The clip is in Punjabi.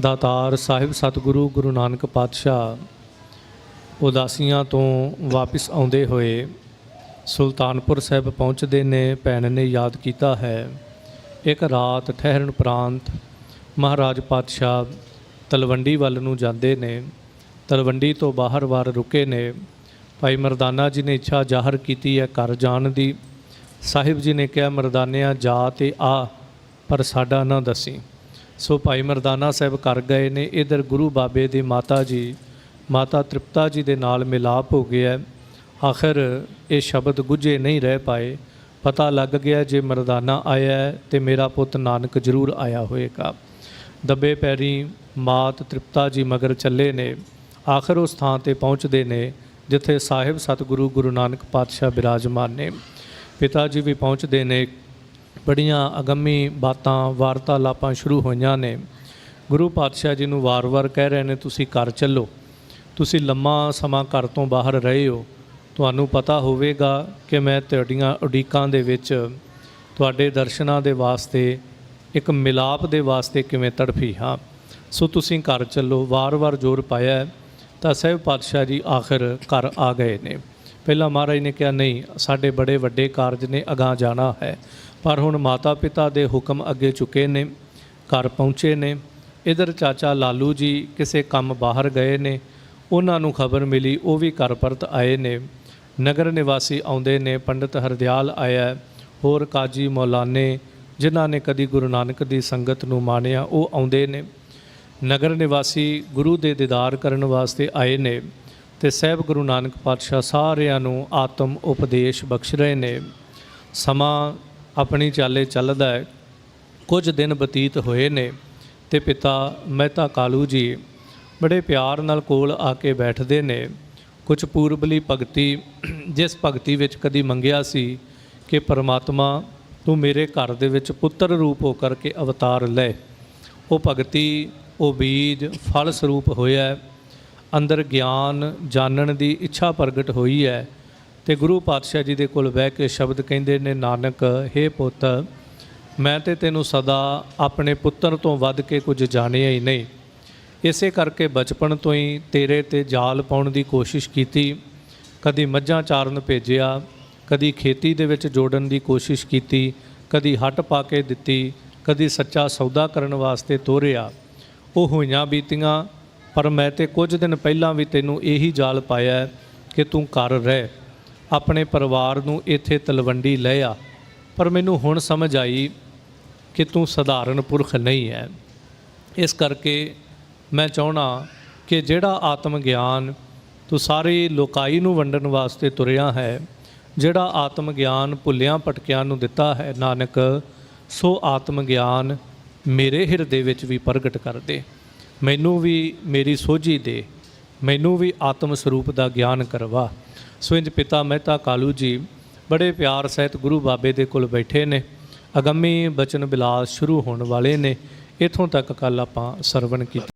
ਦਾਤਾਰ ਸਾਹਿਬ, ਸਤਿਗੁਰੂ ਗੁਰੂ ਨਾਨਕ ਪਾਤਸ਼ਾਹ ਉਦਾਸੀਆਂ ਤੋਂ ਵਾਪਸ ਆਉਂਦੇ ਹੋਏ ਸੁਲਤਾਨਪੁਰ ਸਾਹਿਬ ਪਹੁੰਚਦੇ ਨੇ, ਭੈਣ ਨੇ ਯਾਦ ਕੀਤਾ ਹੈ। ਇੱਕ ਰਾਤ ਠਹਿਰਨ ਉਪਰੰਤ ਮਹਾਰਾਜ ਪਾਤਸ਼ਾਹ ਤਲਵੰਡੀ ਵੱਲ ਨੂੰ ਜਾਂਦੇ ਨੇ। ਤਲਵੰਡੀ ਤੋਂ ਬਾਹਰ ਵਾਰ ਰੁਕੇ ਨੇ। ਭਾਈ ਮਰਦਾਨਾ ਜੀ ਨੇ ਇੱਛਾ ਜ਼ਾਹਰ ਕੀਤੀ ਹੈ ਘਰ ਜਾਣ ਦੀ। ਸਾਹਿਬ ਜੀ ਨੇ ਕਿਹਾ, ਮਰਦਾਨਿਆਂ, ਜਾ ਤੇ ਆ, ਪਰ ਸਾਡਾ ਨਾ ਦਸੀ। ਸੋ ਭਾਈ ਮਰਦਾਨਾ ਸਾਹਿਬ ਕਰ ਗਏ ਨੇ, ਇਧਰ ਗੁਰੂ ਬਾਬੇ ਦੇ ਮਾਤਾ ਜੀ, ਮਾਤਾ ਤ੍ਰਿਪਤਾ ਜੀ ਦੇ ਨਾਲ ਮਿਲਾਪ ਹੋ ਗਿਆ ਆਖਰ ਇਹ ਸ਼ਬਦ ਗੁੱਝੇ ਨਹੀਂ ਰਹਿ ਪਾਏ। ਪਤਾ ਲੱਗ ਗਿਆ ਜੇ ਮਰਦਾਨਾ ਆਇਆ ਹੈ ਤੇ ਮੇਰਾ ਪੁੱਤ ਨਾਨਕ ਜ਼ਰੂਰ ਆਇਆ ਹੋਏਗਾ ਦੱਬੇ ਪੈਰੀ ਮਾਤ ਤ੍ਰਿਪਤਾ ਜੀ ਮਗਰ ਚੱਲੇ ਨੇ। ਆਖਰ ਉਸ ਥਾਂ ਤੇ ਪਹੁੰਚਦੇ ਨੇ, ਜਿੱਥੇ ਸਾਹਿਬ ਸਤਿਗੁਰੂ ਗੁਰੂ ਨਾਨਕ ਪਾਤਸ਼ਾਹ ਬਿਰਾਜਮਾਨ ਨੇ। ਪਿਤਾ ਜੀ ਵੀ ਪਹੁੰਚਦੇ ਨੇ ਬੜੀਆਂ ਅਗੰਮੀ ਬਾਤਾਂ, ਵਾਰਤਾਲਾਪਾਂ ਸ਼ੁਰੂ ਹੋਈਆਂ ਨੇ। ਗੁਰੂ ਪਾਤਸ਼ਾਹ ਜੀ ਨੂੰ ਵਾਰ-ਵਾਰ ਕਹਿ ਰਹੇ ਨੇ, ਤੁਸੀਂ ਘਰ ਚੱਲੋ। ਤੁਸੀਂ ਲੰਮਾ ਸਮਾਂ ਘਰ ਤੋਂ ਬਾਹਰ ਰਹੇ ਹੋ। ਤੁਹਾਨੂੰ ਪਤਾ ਹੋਵੇਗਾ ਕਿ ਮੈਂ ਤੁਹਾਡੀਆਂ ਉਡੀਕਾਂ ਦੇ ਵਿੱਚ ਤੁਹਾਡੇ ਦਰਸ਼ਨਾਂ ਦੇ ਵਾਸਤੇ, ਇੱਕ ਮਿਲਾਪ ਦੇ ਵਾਸਤੇ ਕਿਵੇਂ ਤੜਫੀ ਹਾਂ। ਸੋ ਤੁਸੀਂ ਘਰ ਚੱਲੋ। ਵਾਰ-ਵਾਰ ਜ਼ੋਰ ਪਾਇਆ ਤਾਂ ਸਹਿਬ ਪਾਤਸ਼ਾਹ ਜੀ ਆਖਰ ਘਰ ਆ ਗਏ ਨੇ। ਪਹਿਲਾਂ ਮਹਾਰਾਜ ਨੇ ਕਿਹਾ, ਨਹੀਂ, ਸਾਡੇ ਬੜੇ ਵੱਡੇ ਕਾਰਜ ਨੇ, ਅਗਾਹ ਜਾਣਾ ਹੈ। ਪਰ ਹੁਣ ਮਾਤਾ ਪਿਤਾ ਦੇ ਹੁਕਮ ਅੱਗੇ ਚੁੱਕੇ ਨੇ, ਘਰ ਪਹੁੰਚੇ ਨੇ। ਇਧਰ ਚਾਚਾ ਲਾਲੂ ਜੀ ਕਿਸੇ ਕੰਮ ਬਾਹਰ ਗਏ ਨੇ। ਉਹਨਾਂ ਨੂੰ ਖਬਰ ਮਿਲੀ, ਉਹ ਵੀ ਘਰ ਪਰਤ ਆਏ ਨੇ। ਨਗਰ ਨਿਵਾਸੀ ਆਉਂਦੇ ਨੇ, ਪੰਡਿਤ ਹਰਦਿਆਲ ਆਇਆ ਹੋਰ ਕਾਜੀ ਮੌਲਾਨੇ ਜਿਨ੍ਹਾਂ ਨੇ ਕਦੀ ਗੁਰੂ ਨਾਨਕ ਦੀ ਸੰਗਤ ਨੂੰ ਮਾਣਿਆ, ਉਹ ਆਉਂਦੇ ਨੇ। ਨਗਰ ਨਿਵਾਸੀ ਗੁਰੂ ਦੇ ਦੀਦਾਰ ਕਰਨ ਵਾਸਤੇ ਆਏ ਨੇ ਤੇ ਸਹਿਬ ਗੁਰੂ ਨਾਨਕ ਪਾਤਸ਼ਾਹ ਸਾਰਿਆਂ ਨੂੰ ਆਤਮ ਉਪਦੇਸ਼ ਬਖਸ਼ ਰਹੇ ਨੇ। ਸਮਾਂ ਆਪਣੀ ਚਾਲੇ ਚੱਲਦਾ ਹੈ। ਕੁਝ ਦਿਨ ਬਤੀਤ ਹੋਏ ਨੇ ਤੇ ਪਿਤਾ ਮਹਿਤਾ ਕਾਲੂ ਜੀ ਬੜੇ ਪਿਆਰ ਨਾਲ ਕੋਲ ਆ ਕੇ ਬੈਠਦੇ ਨੇ। ਕੁਝ ਪੂਰਬਲੀ ਭਗਤੀ, ਜਿਸ ਭਗਤੀ ਵਿੱਚ ਕਦੀ ਮੰਗਿਆ ਸੀ ਕਿ ਪਰਮਾਤਮਾ, ਤੂੰ ਮੇਰੇ ਘਰ ਦੇ ਵਿੱਚ ਪੁੱਤਰ ਰੂਪ ਹੋ ਕਰਕੇ ਅਵਤਾਰ ਲੈ। ਉਹ ਭਗਤੀ, ਉਹ ਬੀਜ, ਫਲ ਸਰੂਪ ਹੋਇਆ ਅੰਦਰ ਗਿਆਨ, ਜਾਣਨ ਦੀ ਇੱਛਾ ਪ੍ਰਗਟ ਹੋਈ ਹੈ। ਤੇ ਗੁਰੂ ਪਾਤਸ਼ਾਹ ਜੀ ਦੇ ਕੋਲ ਬਹਿ ਕੇ ਸ਼ਬਦ ਕਹਿੰਦੇ ਨੇ, ਨਾਨਕ हे ਪੁੱਤ, ਮੈਂ ਤੇ ਤੈਨੂੰ ਸਦਾ ਆਪਣੇ ਪੁੱਤਰ ਤੋਂ ਵੱਧ ਕੇ ਕੁਝ ਜਾਣਿਆ ਹੀ ਨਹੀਂ। ਇਸੇ ਕਰਕੇ ਬਚਪਨ ਤੋਂ ਹੀ ਤੇਰੇ ਤੇ ਜਾਲ ਪਾਉਣ ਦੀ ਕੋਸ਼ਿਸ਼ ਕੀਤੀ। ਕਦੀ ਮੱਝਾਂ ਚਾਰਨ ਭੇਜਿਆ, ਕਦੀ ਖੇਤੀ ਦੇ ਵਿੱਚ ਜੋੜਨ ਦੀ ਕੋਸ਼ਿਸ਼ ਕੀਤੀ, ਕਦੀ ਹੱਟ ਪਾ ਕੇ ਦਿੱਤੀ, ਕਦੀ ਸੱਚਾ ਸੌਦਾ ਕਰਨ ਵਾਸਤੇ ਤੋਰਿਆ। ਉਹ ਹੋਈਆਂ ਬੀਤੀਆਂ, ਪਰ ਮੈਂ ਤੇ ਕੁਝ ਦਿਨ ਪਹਿਲਾਂ ਵੀ ਤੈਨੂੰ ਇਹੀ ਜਾਲ ਪਾਇਆ ਕਿ ਤੂੰ ਕਰ ਰਹਿ। ਆਪਣੇ ਪਰਿਵਾਰ ਨੂੰ ਇੱਥੇ ਤਲਵੰਡੀ ਲੈ ਆ। ਪਰ ਮੈਨੂੰ ਹੁਣ ਸਮਝ ਆਈ ਕਿ ਤੂੰ ਸਧਾਰਨ ਪੁਰਖ ਨਹੀਂ ਹੈ ਇਸ ਕਰਕੇ ਮੈਂ ਚਾਹਣਾ ਕਿ ਜਿਹੜਾ ਆਤਮ ਗਿਆਨ ਤੂੰ ਸਾਰੀ ਲੋਕਾਈ ਨੂੰ ਵੰਡਣ ਵਾਸਤੇ ਤੁਰਿਆ ਹੈ, ਜਿਹੜਾ ਆਤਮ ਗਿਆਨ ਭੁੱਲਿਆਂ ਭਟਕਿਆਂ ਨੂੰ ਦਿੱਤਾ ਹੈ ਨਾਨਕ, ਸੋ ਆਤਮ ਗਿਆਨ ਮੇਰੇ ਹਿਰਦੇ ਵਿੱਚ ਵੀ ਪ੍ਰਗਟ ਕਰ ਦੇ। ਮੈਨੂੰ ਵੀ ਮੇਰੀ ਸੋਝੀ ਦੇ। ਮੈਨੂੰ ਵੀ ਆਤਮ ਸਰੂਪ ਦਾ ਗਿਆਨ ਕਰਵਾ। ਸੋ ਇੰਜ ਪਿਤਾ ਮਹਿਤਾ ਕਾਲੂ ਜੀ ਬੜੇ ਪਿਆਰ ਸਹਿਤ ਗੁਰੂ ਬਾਬੇ ਦੇ ਕੋਲ ਬੈਠੇ ਨੇ। ਅਗੰਮੀ ਬਚਨ ਬਿਲਾਸ ਸ਼ੁਰੂ ਹੋਣ ਵਾਲੇ ਨੇ। ਇਥੋਂ ਤੱਕ ਕੱਲ ਆਪਾਂ ਸਰਵਣ ਕੀਤਾ।